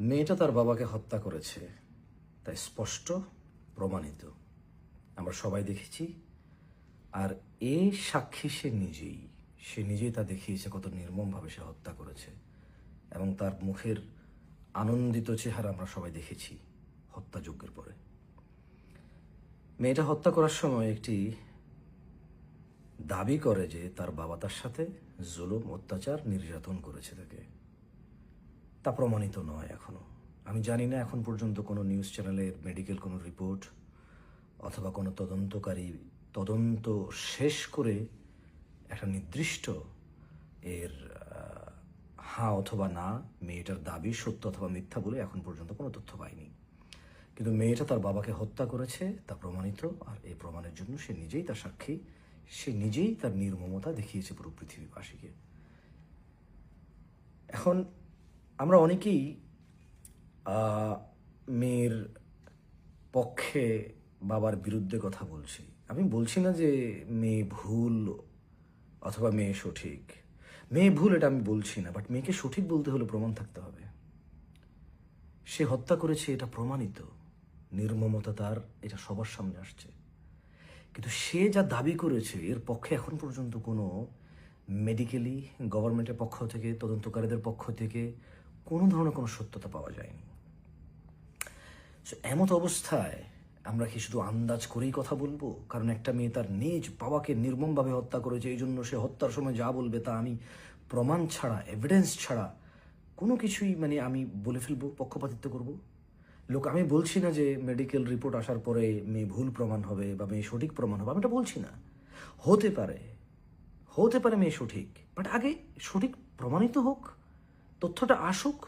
মেয়েটা তার বাবাকে হত্যা করেছে। তাই স্পষ্ট, প্রমাণিত। আমরা সবাই দেখেছি। আর এ সাক্ষী সে নিজেই। সে নিজেই তা দেখিয়েছে কত নির্মমভাবে সে হত্যা করেছে। এবং তার মুখের আনন্দিত চেহারা আমরা সবাই দেখেছি হত্যাযজ্ঞের পরে। মেয়েটা হত্যা করার সময় একটি দাবি করে যে তার বাবা তার সাথে জুলুম, অত্যাচার, নির্যাতন করেছে তাকে। তা প্রমাণিত নয় এখনও। আমি জানি না এখন পর্যন্ত কোনো নিউজ চ্যানেলের মেডিকেল কোনো রিপোর্ট অথবা কোনো তদন্তকারী তদন্ত শেষ করে একটা নির্দিষ্ট এর হ্যাঁ অথবা না, মেয়েটার দাবি সত্য অথবা মিথ্যা বলে এখন পর্যন্ত কোনো তথ্য পায়নি কিন্তু মেয়েটা তার বাবাকে হত্যা করেছে, তা প্রমাণিত, আর এই প্রমাণের জন্য সে নিজেই তার সাক্ষী, সে নিজেই তার নির্মমতা দেখিয়েছে পুরো পৃথিবীবাসীকে। এখন আমরা অনেকেই মেয়ের পক্ষে বাবার বিরুদ্ধে কথা বলছি। আমি বলছি না যে মেয়ে ভুল অথবা মেয়ে সঠিক। মেয়ে ভুল এটা আমি বলছি না বাট মেয়েকে সঠিক বলতে হলে প্রমাণ থাকতে হবে। সে হত্যা করেছে, এটা প্রমাণিত। নির্মমতা তার, এটা সবার সামনে আসছে। কিন্তু সে যা দাবি করেছে, এর পক্ষে এখন পর্যন্ত কোনো মেডিকেলি গভর্নমেন্টের পক্ষ থেকে, তদন্তকারীদের পক্ষ থেকে কোনো ধরনের কোনো সত্যতা পাওয়া যায়নি। So, এমত অবস্থায় আমরা কি শুধু আন্দাজ করেই কথা বলব? কারণ একটা মেয়ে তার নিজ বাবাকে নির্মমভাবে হত্যা করেছে এই জন্য সে হত্যার সময় যা বলবে তা আমি প্রমাণ ছাড়া এভিডেন্স ছাড়া কোনো কিছুই মানে আমি বলে ফেলব পক্ষপাতিত্ব করব। লোক আমি বলছি না যে মেডিকেল রিপোর্ট আসার পরে মেয়ে ভুল প্রমাণ হবে বা মেয়ে সঠিক প্রমাণ হবে আমি এটা বলছি না। হতে পারে হতে পারে মেয়ে সঠিক বাট আগে সঠিক প্রমাণিত হোক। তথ্যটা আসুক।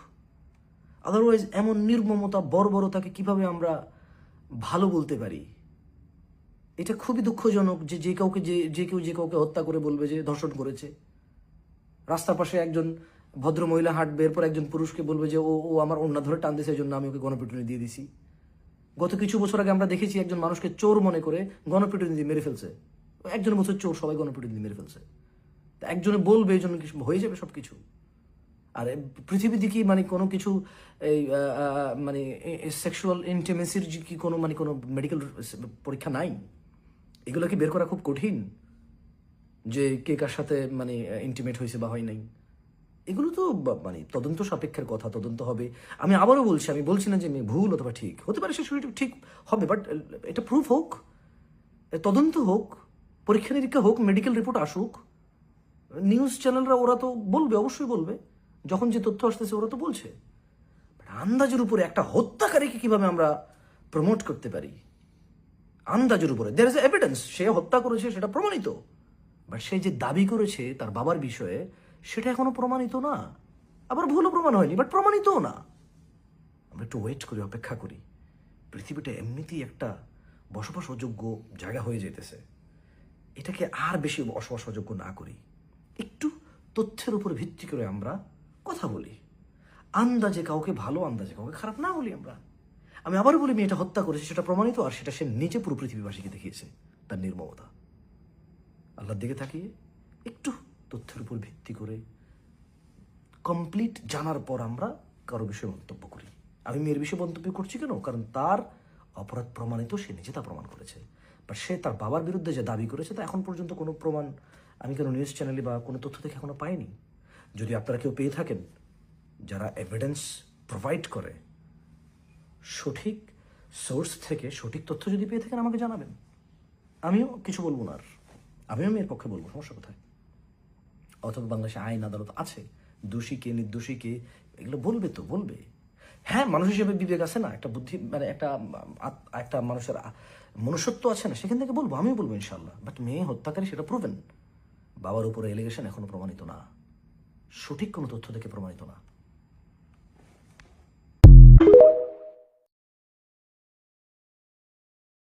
আদারওয়াইজ এমন নির্মমতা, বর্বরতাকে কীভাবে আমরা ভালো বলতে পারি? এটা খুবই দুঃখজনক যে যে কাউকে, যে যে কেউ, যে কাউকে হত্যা করে বলবে যে ধর্ষণ করেছে। রাস্তার পাশে একজন ভদ্র মহিলা হাঁটবে, এরপর একজন পুরুষকে বলবে যে, ও ও আমার অন্য ধরে টান দিয়েছে জন্য আমি ওকে গণপিটুনি দিয়ে দিছি। গত কিছু বছর আগে আমরা দেখেছি একজন মানুষকে চোর মনে করে গণপিটুনি দিয়ে মেরে ফেলছে। একজন বছর চোর, সবাই গণপিটুনি দিয়ে মেরে ফেলছে। একজনে বলবে, এই জন্য হয়ে যাবে সব কিছু আর পৃথিবীতে কি মানে কোনো কিছু এই মানে সেক্সুয়াল ইন্টিমেসির কি কোনো মানে কোনো মেডিকেল পরীক্ষা নাই? এগুলো কি বের করা খুব কঠিন? যে কে কার সাথে মানে ইন্টিমেট হয়েছে বা হয় নাই? এগুলো তো মানে তদন্ত সাপেক্ষের কথা, তদন্ত হবে। আমি আবারও বলছি, আমি বলছি না যে মেয়ে ভুল অথবা ঠিক। হতে পারে সে শরীর ঠিক হবে বাট এটা প্রুফ হোক তদন্ত হোক পরীক্ষা নিরীক্ষা হোক মেডিকেল রিপোর্ট আসুক। নিউজ চ্যানেলরা ওরা তো বলবে, অবশ্যই বলবে। যখন যে তথ্য আসতেছে, ওরা তো বলছে। আন্দাজের উপরে একটা হত্যাকারীকে কীভাবে আমরা প্রমোট করতে পারি? আন্দাজের উপরে। দের ইজ এভিডেন্স সে হত্যা করেছে, সেটা প্রমাণিত। বাট সে যে দাবি করেছে, তার বাবার বিষয়ে, সেটা এখনও প্রমাণিত না। আবার ভুলও প্রমাণ হয়নি বাট প্রমাণিতও না। আমরা একটু ওয়েট করি, অপেক্ষা করি। পৃথিবীটা এমনিতেই একটা বসবাস অযোগ্য জায়গা হয়ে যেতেছে এটাকে আর বেশি বসবাস অযোগ্য না করি। একটু তথ্যের উপর ভিত্তি করে আমরা কথা বলি। আন্দাজে কাউকে ভালো, আন্দাজে কাউকে খারাপ না বলি আমরা। আমি আবার বলি, মেয়েটা হত্যা করেছে, সেটা প্রমাণিত, আর সেটা সে নিজে পুরো পৃথিবীবাসীকে দেখিয়েছে, তার নির্মমতা। আল্লাহর দিকে তাকিয়ে একটু তথ্যের উপর ভিত্তি করে কমপ্লিট জানার পর আমরা কারও বিষয়ে মন্তব্য করি। আমি মেয়ের বিষয়ে মন্তব্য করছি কেন? কারণ তার অপরাধ প্রমাণিত, সে নিজে তা প্রমাণ করেছে। বা সে তার বাবার বিরুদ্ধে যে দাবি করেছে, তা এখন পর্যন্ত কোনো প্রমাণ আমি কোনো নিউজ চ্যানেলে বা কোনো তথ্য থেকে এখনও পাইনি। যদি আপনারা কেউ পেয়ে থাকেন, যারা এভিডেন্স প্রোভাইড করে, সঠিক সোর্স থেকে সঠিক তথ্য যদি পেয়ে থাকেন, আমাকে জানাবেন। আমিও কিছু বলব না আর। আমিও মেয়ের পক্ষে বলব, সমস্যা কোথায়? অথবা বাংলাদেশে আইন, আদালত আছে, দোষী কে, নির্দোষী কে, এগুলো বলবে তো, বলবে। হ্যাঁ মানুষ হিসেবে বিবেক আছে না, একটা বুদ্ধি মানে একটা একটা মানুষের মনুষ্যত্ব আছে না, সেখান থেকে বলব, আমিও বলব ইনশাল্লাহ বাট মেয়ে হত্যাকারী, সেটা প্রুভেন বাবার উপরে এলিগেশন এখনও প্রমাণিত না। সঠিক কোনো তথ্য থেকে প্রমাণিত না।